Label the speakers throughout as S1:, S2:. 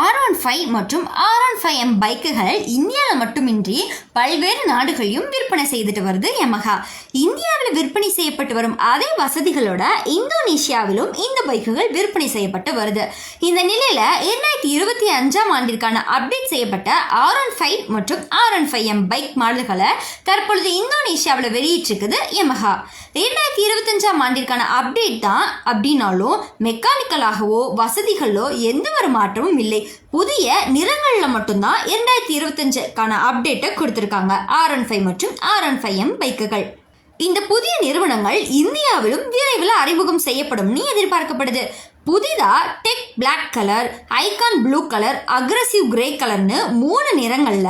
S1: R one five மற்றும் R one five M பைக்குகள் இந்தியாவில் மட்டுமின்றி பல்வேறு நாடுகளையும் விற்பனை செய்துட்டு வருது யமஹா இந்தியாவில் விற்பனை செய்யப்பட்டு வரும் அதே வசதிகளோட இந்தோனேஷியாவிலும் இந்த பைக்குகள் விற்பனை செய்யப்பட்டு வருது. இந்த நிலையில் இரண்டாயிரத்தி இருபத்தி அஞ்சாம் ஆண்டிற்கான அப்டேட் செய்யப்பட்ட ஆர் ஒன் ஃபைவ் மற்றும் R one five M bike மாடல்களை தற்பொழுது இந்தோனேஷியாவில் வெளியிட்டிருக்குது யமஹா இரண்டாயிரத்தி இருபத்தஞ்சாம் ஆண்டிற்கான அப்டேட் தான் அப்படின்னாலும் மெக்கானிக்கலாகவோ வசதிகளோ எந்த ஒரு மாற்றமும் இல்லை. புதிய நிறங்களில் மட்டும்தான் இரண்டாயிரத்தி இருபத்தஞ்சுக்கான அப்டேட்டை கொடுத்துருக்காங்க. ஆர் ஒன் ஃபைவ் மற்றும் ஆர் ஒன் ஃபைவ் எம் பைக்குகள். இந்த புதிய நிறுவனங்கள் இந்தியாவிலும் விரைவில் அறிமுகம் செய்யப்படும்னு எதிர்பார்க்கப்படுது. புதிதாக tech black colour icon blue colour aggressive grey கலர்னு மூணு நிறங்களில்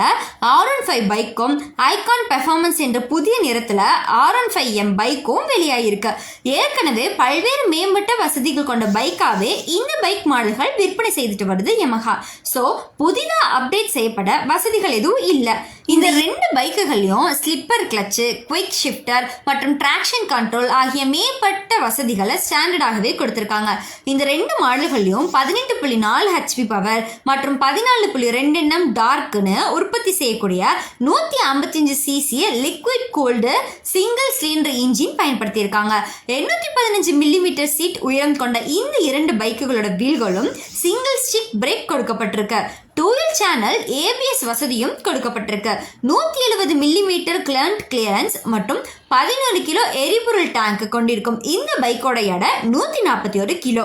S1: ஆர் ஒன் ஃபைவ் பைக்கும் ஐகான் பெர்ஃபார்மன்ஸ் என்ற புதிய நிறத்தில் ஆர் ஒன் ஃபைவ் எம் பைக்கும் வெளியாகிருக்கு ஏற்கனவே பல்வேறு மேம்பட்ட வசதிகள் கொண்ட பைக்காகவே இந்த பைக் மாடல்கள் விற்பனை செய்துட்டு வருது யமஹா ஸோ புதிதாக அப்டேட் செய்யப்பட வசதிகள் எதுவும் இல்லை. இந்த ரெண்டு பைக்குகளையும் ஸ்லிப்பர் கிளச்சு குயிக் ஷிஃப்டர் மற்றும் டிராக்ஷன் கண்ட்ரோல் ஆகிய மேம்பட்ட வசதிகளை ஸ்டாண்டர்டாகவே கொடுத்துருக்காங்க. இந்த ரெண்டு மாடல்களையும் பதினெட்டு புள்ளி நாலு ஹெச்பி பவர் மற்றும் பதினாலு புள்ளி ரெண்டு எண்ணம் டார்க்குன்னு உற்பத்தி செய்யக்கூடிய நூற்றி ஐம்பத்தஞ்சு CC liquid cooled single cylinder engine பயன்படுத்தியிருக்காங்க. எண்ணூற்றி பதினஞ்சு மில்லிமீட்டர் சீட் உயரம் கொண்ட இந்த இரண்டு பைக்குகளோட வீல்களும் சிங்கிள் ஸ்டிக் பிரேக் கொடுக்கப்பட்டிருக்கு. டூ சேனல் ஏபிஎஸ் வசதியும் கொடுக்கப்பட்டிருக்கு. நூற்றி எழுபது மில்லிமீட்டர் கிளண்ட் கிளியரன்ஸ் மற்றும் பதினொரு கிலோ எரிபொருள் டேங்க் கொண்டிருக்கும் இந்த பைக்கோட எடை நூற்றி நாற்பத்தி ஒரு கிலோ.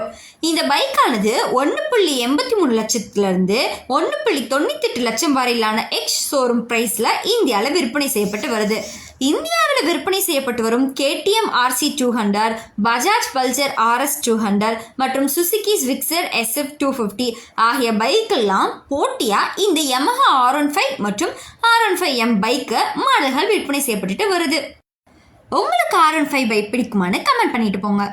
S1: இந்த பைக்கானது ஒன்று புள்ளி எண்பத்தி மூணு லட்சத்துலேருந்து ஒன்று புள்ளி தொண்ணூத்தெட்டு லட்சம் வரையிலான எக்ஸ் ஷோரூம் ப்ரைஸில் இந்தியாவில் விற்பனை செய்யப்பட்டு வருது. இந்தியாவில் விற்பனை செய்யப்பட்டு வரும் KTM RC two hundred Bajaj Pulsar RS two hundred மற்றும் Suzuki Gixxer SF two fifty ஆகிய பைக்கெல்லாம் போட்டியாக இந்த யமஹா ஆர் ஒன் ஃபைவ் மற்றும் R one five M bike மாடல்கள் விற்பனை செய்யப்பட்டுட்டு வருது. உங்களுக்கு ஆர் ஒன் ஃபைவ் பைக் பிடிக்குமான்னு கமெண்ட் பண்ணிட்டு போங்க.